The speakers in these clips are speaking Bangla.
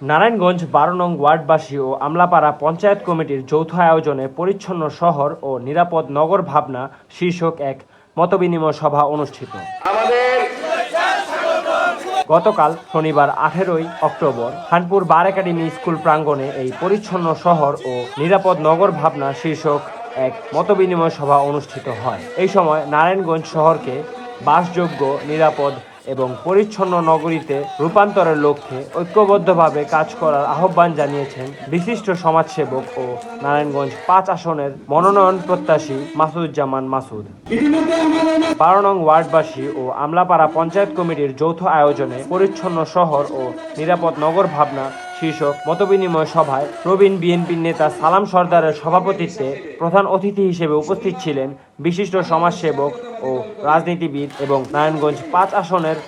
নারায়ণগঞ্জ বারো নং ওয়ার্ডবাসী ও আমলাপাড়া পঞ্চায়েত কমিটির যৌথ আয়োজনে পরিচ্ছন্ন শহর ও নিরাপদ নগর ভাবনা শীর্ষক এক মতবিনিময় সভা অনুষ্ঠিত। গতকাল শনিবার আঠেরোই October Khanpur bar academy school প্রাঙ্গণে এই পরিচ্ছন্ন শহর ও নিরাপদ নগর ভাবনা শীর্ষক এক মতবিনিময় সভা অনুষ্ঠিত হয়। এই সময় নারায়ণগঞ্জ শহরকে বাসযোগ্য নিরাপদ এবং পরিচ্ছন্ন নগরীতে রূপান্তরের লক্ষ্যে ঐক্যবদ্ধভাবে কাজ করার আহ্বান জানিয়েছেন বিশিষ্ট সমাজসেবক ও নারায়ণগঞ্জ পাঁচ আসনের মনোনয়ন প্রত্যাশী মাসুদুজ্জামান মাসুদ। বারো নং ওয়ার্ডবাসী ও আমলাপাড়া পঞ্চায়েত কমিটির যৌথ আয়োজনে পরিচ্ছন্ন শহর ও নিরাপদ নগর ভাবনা শীর্ষক মতবিনিময় সভায় প্রবীণ বিএনপির নেতা সালাম সর্দারের সভাপতিত্বে প্রধান অতিথি হিসেবে উপস্থিত ছিলেন বিশিষ্ট সমাজসেবক ও রাজনীতিবিদ এবং নারায়ণগঞ্জ পাঁচ আসনের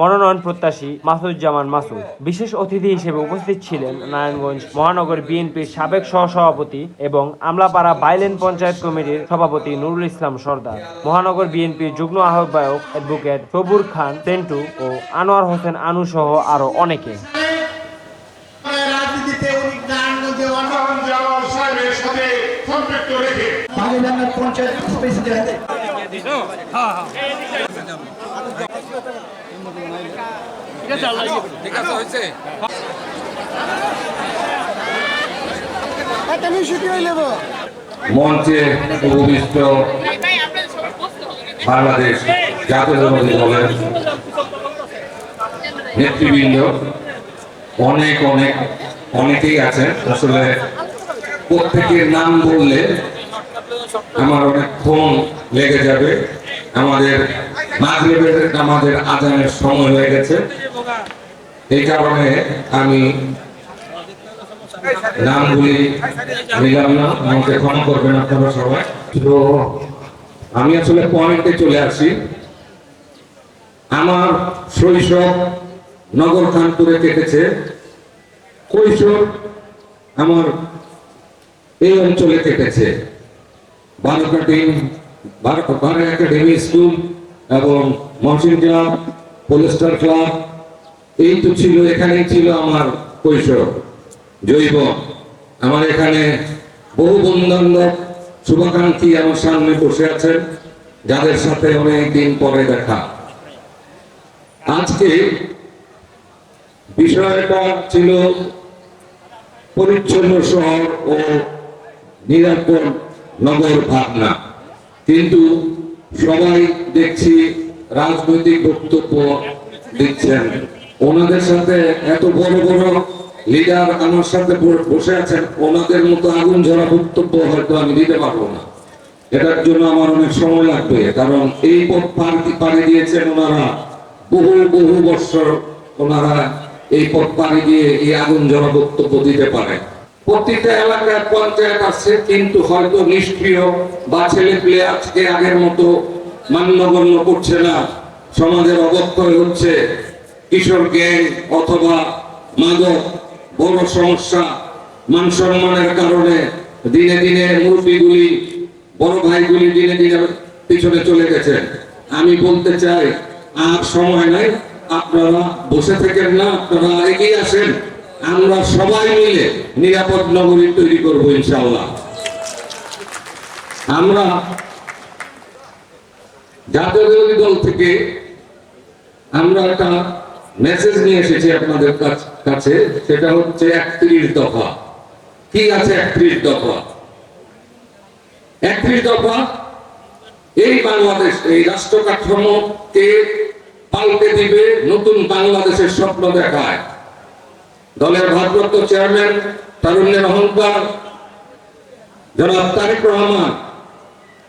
মনোনয়ন প্রত্যাশী মাসুদুজ্জামান মাসুদ। বিশেষ অতিথি হিসেবে উপস্থিত ছিলেন নারায়ণগঞ্জ মহানগর বিএনপির সাবেক সহসভাপতি এবং আমলাপাড়া বাইলেন পঞ্চায়েত কমিটির সভাপতি নুরুল ইসলাম সর্দার, মহানগর বিএনপির যুগ্ম আহ্বায়ক অ্যাডভোকেট সবুর খান টেন্টু ও আনোয়ার হোসেন আনু সহ আরও অনেকে। সম্পৃক্ত রেখে। পাকিস্তানের পঞ্চায়েত প্রেসিডেন্ট ঠিক আছে হয়েছে মঞ্চে উপবিষ্ট বাংলাদেশ জাতীয়তাবাদী দলের নেতৃবৃন্দ অনেক অনেক অনেকেই আছেন। আসলে প্রত্যেকের নাম বললে আমার অনেকক্ষণ লেগে যাবে। আমাদের মাগরিবের আমাদের আজানের সময় হয়ে গেছে। এই কারণে আমি নামগুলি নিলাম না, আমাকে ক্ষমা করবেন আপনারা সবাই। তো আমি আসলে পয়েন্টে চলে আসি। আমার শৈশব নগর খানপুরে কেটেছে। কৈশোর আমার এই অঞ্চলে কেটেছে এবং ক্লাব ক্লাব, এই তো ছিল, এখানেই ছিল আমার জৈব। আমার এখানে বহু শুভাকাঙ্ক্ষী আমার সামনে বসে আছেন, যাদের সাথে অনেক দিন পরে দেখা। আজকে বিষয়টা ছিল পরিচ্ছন্ন শহর ও নিরাপদ নগর ভাবনা। কিন্তু সবাই দেখছি রাজনৈতিক বক্তব্য দিচ্ছেন। ওনাদের সাথে এত বড় বড় লিডার আমার সাথে বসে আছেন, ওনাদের মতো আগুন ঝরা বক্তব্য হয়তো আমি দিতে পারব না। এটার জন্য আমার অনেক সময় লাগবে, কারণ এই পথ পার, পাড়ি দিয়েছেন ওনারা। বহু বহু বছর ওনারা এই পথ পাড়ি দিয়ে এই আগুন ঝরা বক্তব্য দিতে পারে প্রতিটা এলাকায় পঞ্চায়েত আছে, কিন্তু হয়তো নিষ্ক্রিয় বা ছেলে পেলে আজকে আগের মতো মান্যগণ্য করছে না। সমাজের অবক্ষয় হচ্ছে কিশোর গ্যাং অথবা মাদক, বড় সমস্যা, মান সম্মানের কারণে দিনে দিনে মুরব্বীগুলি বড় ভাইগুলি দিনে দিনে পিছনে চলে গেছে। আমি বলতে চাই, আর সময় নাই, আপনারা বসে থাকেন না, আপনারা এগিয়ে আসেন। আমরা সবাই মিলে নিরাপদ নগরী তৈরি করব ইনশাআল্লাহ। আমরা জাতীয় বিরোধী দল থেকে আমরা একটা মেসেজ নিয়ে এসেছি আপনাদের কাছে সেটা হচ্ছে একত্রিশ দফা। কি আছে একত্রিশ দফা? একত্রিশ দফা, এই বাংলাদেশ, এই রাষ্ট্র কাঠামোকে পাল্টে দিবে, নতুন বাংলাদেশের স্বপ্ন দেখায়। দলের ভারপ্রাপ্ত চেয়ারম্যান তারুণ্যের অহংকার, জনাব তারেক রহমান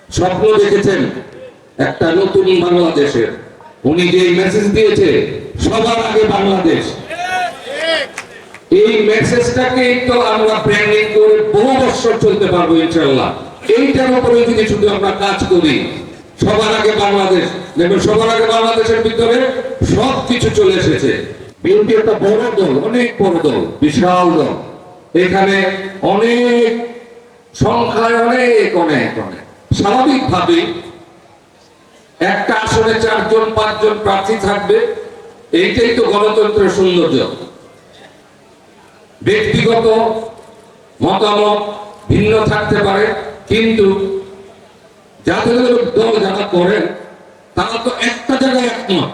স্বপ্ন দেখেছেন একটা নতুন বাংলাদেশের। উনি যে মেসেজ দিয়েছে, সবার আগে বাংলাদেশ। এই মেসেজটাকে তো আমরা ব্র্যান্ডিং করে বহু বছর চলতে পারব ইনশাল্লাহ এইটার উপরে যদি শুধু আমরা কাজ করি, সবার আগে বাংলাদেশ, দেখবেন সবার আগে বাংলাদেশের ভিতরে সব কিছু চলে এসেছে। বিএনপি একটা বড় দল, অনেক বড় দল, বিশাল দল। এখানে অনেক সংখ্যায় অনেক অনেক অনেক। স্বাভাবিকভাবেই একটা আসনে চারজন, পাঁচজন প্রার্থী থাকবে, এইটাই তো গণতন্ত্রের সৌন্দর্য। ব্যক্তিগত মতামত ভিন্ন থাকতে পারে, কিন্তু জাতীয় দল যারা করেন, তারা তো একটা জায়গায় একমত।